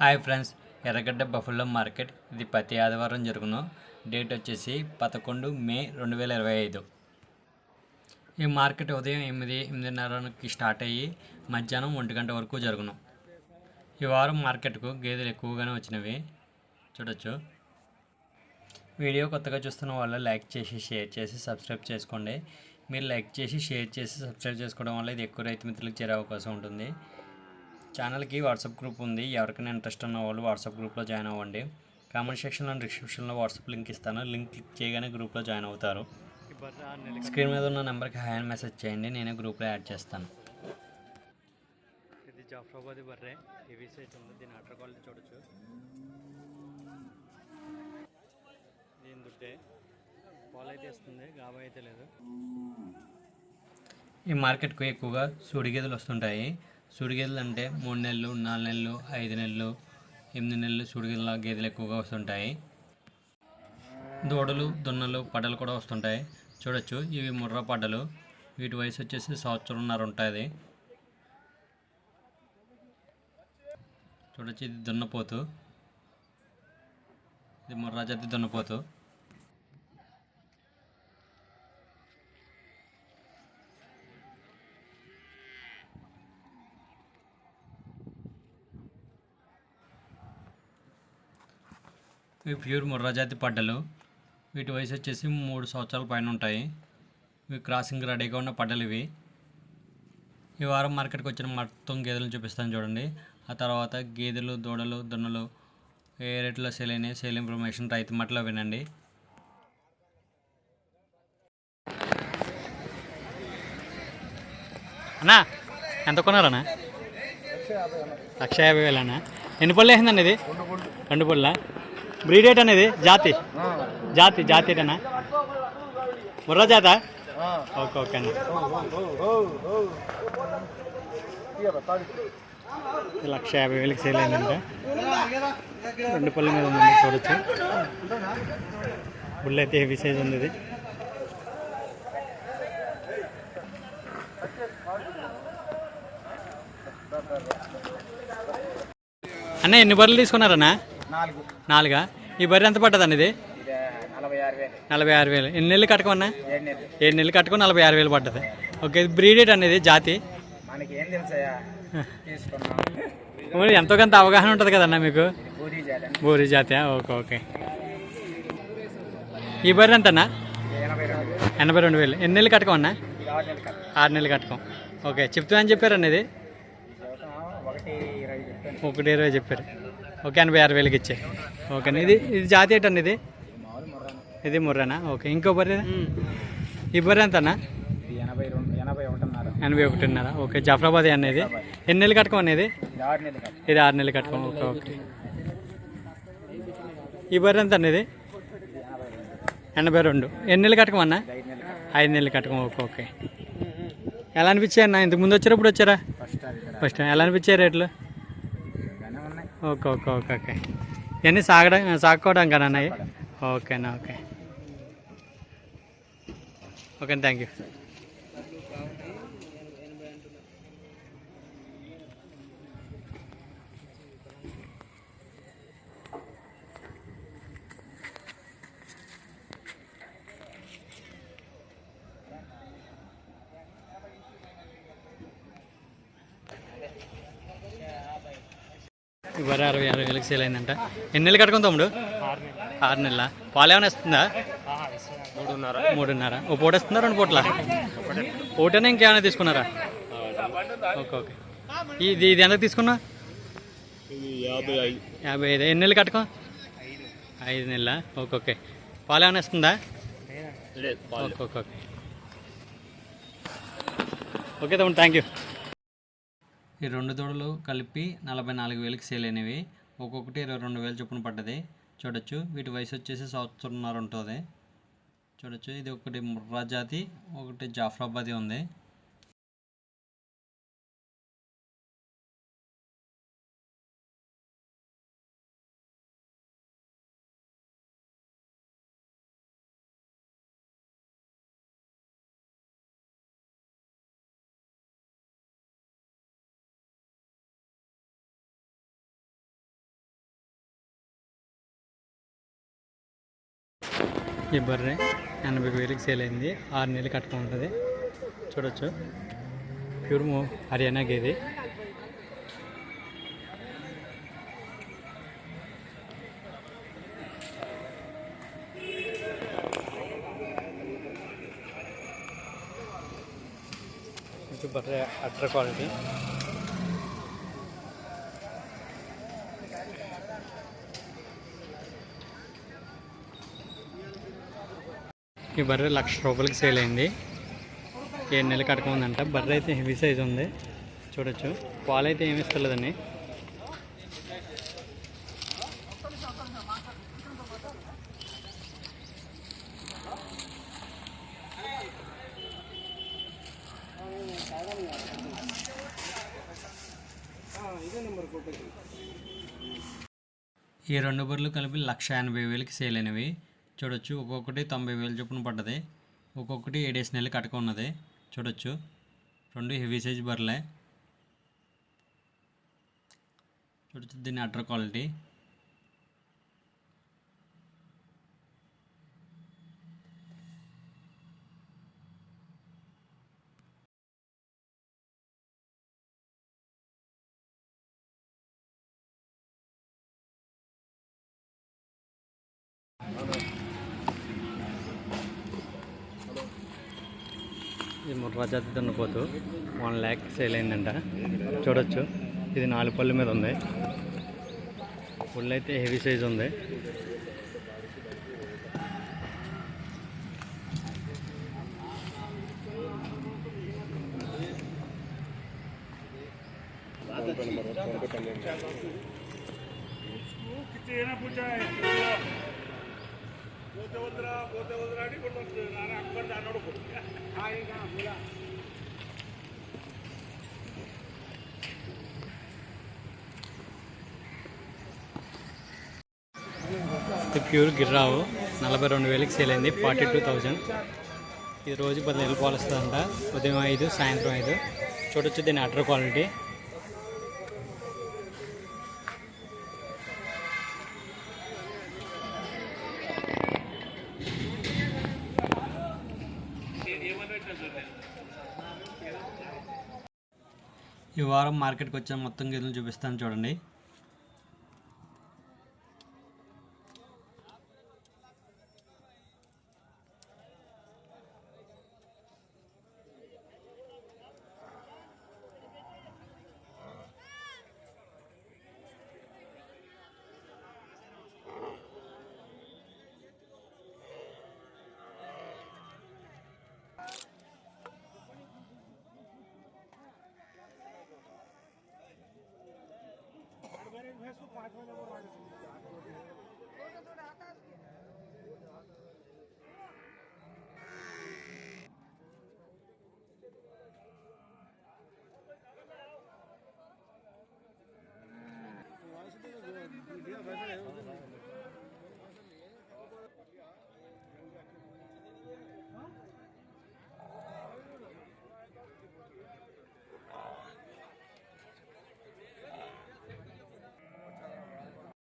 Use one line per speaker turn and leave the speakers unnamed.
Hi friends Erragadda buffalo market. ఇది ప్రతి ఆదివారం జరుగును. డేట్ వచ్చేసి పదకొండు మే రెండు వేల ఇరవై ఐదు. ఈ మార్కెట్ ఉదయం ఎనిమిది ఎనిమిదిన్నరకి స్టార్ట్ అయ్యి మధ్యాహ్నం ఒంటి గంట వరకు జరుగును. ఈ వారం మార్కెట్కు గేదెలు ఎక్కువగానే వచ్చినవి. చూడొచ్చు. వీడియో కొత్తగా చూస్తున్న వాళ్ళు లైక్ చేసి షేర్ చేసి సబ్స్క్రైబ్ చేసుకోండి. మీరు లైక్ చేసి షేర్ చేసి సబ్స్క్రైబ్ చేసుకోవడం వల్ల ఇది ఎక్కువ రైతు మిత్రులకు చేరే అవకాశం ఉంటుంది. ఛానల్కి వాట్సాప్ గ్రూప్ ఉంది. ఎవరికైనా ఇంట్రెస్ట్ ఉన్న వాళ్ళు వాట్సాప్ గ్రూప్లో జాయిన్ అవ్వండి. కామెంట్ సెక్షన్లో డిస్క్రిప్షన్లో వాట్సాప్ లింక్ ఇస్తాను. లింక్ క్లిక్ చేయగానే గ్రూప్లో జాయిన్ అవుతారు. స్క్రీన్ మీద ఉన్న నెంబర్కి హాయ్ అని మెసేజ్ చేయండి. నేనే గ్రూప్లో యాడ్ చేస్తాను.
ఇది జాఫ్రాబాద్ బర్రె. హెవీ సైజ్ ఉంది. దీని అటర్ క్వాలిటీ చూడొచ్చు. దీని దుడ్డే. పాలు అయితే ఇస్తుంది గాబా అయితే లేదు.
ఈ మార్కెట్కు ఎక్కువగా సూడి గేదెలు వస్తుంటాయి. సూడిగేదెలు అంటే మూడు నెలలు నాలుగు నెలలు ఐదు నెలలు ఎనిమిది నెలలు సూడి గేదెలు ఎక్కువగా వస్తుంటాయి. దూడలు దున్నలు పడ్డలు కూడా వస్తుంటాయి. చూడొచ్చు ఇవి ముర్రా పడ్డలు. వీటి వయసు వచ్చేసి సంవత్సరంన్నర ఉంటుంది. చూడొచ్చు ఇది దున్నపోతు. ఇది ముర్రా జాతి దున్నపోతు. ఇవి ప్యూర్ ముర్రాజాతి పడ్డలు. వీటి వయసు వచ్చేసి మూడు సంవత్సరాల పైన ఉంటాయి. ఇవి క్రాసింగ్ రెడీగా ఉన్న పడ్డలు ఇవి. ఈ వారం మార్కెట్కి వచ్చిన మొత్తం గేదెలను చూపిస్తాను చూడండి. ఆ తర్వాత గేదెలు దూడలు దున్నలు ఏ రేట్లో సేల్ అయినాయి సేల్ ఇన్ఫర్మేషన్ రైతు మట్టిలో వినండి.
అన్నా ఎంత కొన్నారన్నా? లక్ష యాభై వేలన్నా? ఎన్ని పళ్ళు వేసిందండి ఇది? రెండు పళ్ళ? బ్రీడ్ ఏట్ అనేది జాతి. జాతి జాతి ఏటన్నా ముర్రా జాత? ఓకే ఓకే అన్న. ఇది లక్ష యాభై వేలకి సేల్ అయిందంట. రెండు పళ్ళ మీద ఉందండి చూడొచ్చు. బుల్ అయితే హెవీ సైజ్ ఉంది ఇది. అన్న ఎన్ని బర్రెలు తీసుకున్నారన్నా?
నాలుగా?
ఈ బర్రె ఎంత పడ్డదండి ఇది?
నలభై ఆరు వేలు.
ఎన్ని నెలలు కట్టుకున్నా?
ఏడు నెలలు.
కట్టుకుని నలభై ఆరు వేలు పడ్డది. ఓకే ఇది బ్రీడెడ్ అనేది జాతి? ఎంతో కొంత అవగాహన ఉంటుంది కదన్నా మీకు? బోరి జాతి ఓకే ఓకే. ఈ బర్రె ఎంతన్నా
ఎనభై రెండు వేలు.
ఎన్ని నెలలు కట్టుకోమన్నా?
ఆరు నెలలు
కట్టుకోం. ఓకే చెప్తా అని చెప్పారండి ఇది?
ఒకటి ఇరవై చెప్పాను
ఒకటి ఇరవై చెప్పారు. ఓకే ఎనభై ఆరు వేలకి ఇచ్చే ఓకే ఇది ఇది జాతి ఏంటండి ఇది? ఇది ముర్రానా? ఓకే ఇంకో బర్రె? ఈ బర్రె ఎంతనా?
ఎనభై ఒకటిన్నర.
ఓకే జాఫరాబాద్ అనేది ఎన్ని నెలలు కట్టుకోం అనేది
ఇది? ఆరు నెలలు కదా
ఇది ఆరు నెలలు కట్టుకోం ఓకే ఓకే. ఈ బర్రె ఎంత అనేది
ఇది? ఎనభై రెండు.
ఎన్ని నెలలు కట్టుకోమన్నా?
ఐదు నెలలు
కట్టుకోం ఓకే ఓకే. ఎలా అనిపించాయి అన్న? ఇంతకు ముందు వచ్చారా ఇప్పుడు వచ్చారా?
ఫస్ట్
ఎలా అనిపించాయి రేట్లు? Okay okay okay okay. ఇవన్నీ సాగడం సాగుకోవడం కదా అన్నయ్య? ఓకేనా ఓకే. Okay thank you. ఇవ్వరు అరవై అరవై వేలకు సేల్ అయిందంట. ఎన్ని నెలలు కట్టుకుని తమ్ముడు? ఆరు నెలల. పాలు ఏమైనా ఇస్తుందా? మూడున్నర. మూడున్నర. ఓ పూట ఇస్తుందా రెండు పూట్ల? ఒకటేనా ఇంకేమైనా తీసుకున్నారా? Okay okay. ఇది ఇది ఎంత తీసుకున్నా? యాభై ఐదు. ఎన్ని నెలలు కట్టుకో? ఐదు నెలల? Okay okay. పాలు ఏమైనా ఇస్తుందా? Okay okay okay. ఓకే తమ్ముడు థ్యాంక్ యూ
ఈ రెండు దూడలు కలిపి నలభై నాలుగు వేలకి సేల్ అయినవి. ఒక్కొక్కటి ఇరవై రెండు వేలు చొప్పున పడ్డది. చూడొచ్చు. వీటి వయసు వచ్చేసి సంవత్సరంన్నర ఉంటుంది. చూడొచ్చు. ఇది ఒకటి ముర్రా జాతి ఒకటి జాఫ్రాబాది ఉంది. ఈ బర్రె ఎనభై వేలకు సేల్ అయింది. ఆరు నెలలు కట్టుకుంటుంది చూడొచ్చు. ప్యూర్ హర్యానా గేది. బర్రె అట్ర క్వాలిటీ ఈ బర్రె లక్ష రూపాయలకి సేల్ అయింది. ఏడు నెలలు కట్టకముందంట. బర్రె అయితే హెవీ సైజ్ ఉంది. చూడొచ్చు. పాలు అయితే ఏమి ఇస్తలేదండి.
ఈ రెండు బర్రెలు కలిపి లక్ష ఎనభై వేలకి సేల్ అయినవి. చూడొచ్చు. ఒక్కొక్కటి తొంభై వేలు చొప్పున పడ్డది. ఒక్కొక్కటి ఏడేసి నెలలు కటక ఉన్నది. చూడొచ్చు. రెండు హెవీ సైజ్ బర్లే చూడొచ్చు దీని అటర్ క్వాలిటీ.
ఇది ముర్రా జాతి దున్నపోతు వన్ ల్యాక్ సేల్ అయిందంట. చూడొచ్చు. ఇది నాలుగు పళ్ళు మీద ఉంది. ఫుల్ అయితే హెవీ సైజ్ ఉంది. ఇది ప్యూర్ గిర్రావు. నలభై రెండు వేలకి సేల్ అయింది ఫార్టీ టూ థౌజండ్. ఇది రోజు పది నెలలు పాలు ఉదయం ఐదు సాయంత్రం ఐదు. చూడొచ్చు దీని అటర్ క్వాలిటీ.
ఈ వారం మార్కెట్కి వచ్చే మొత్తం గేదెలు చూపిస్తాను చూడండి. भैंस को पाँच महीने को छोटा छोटा आता है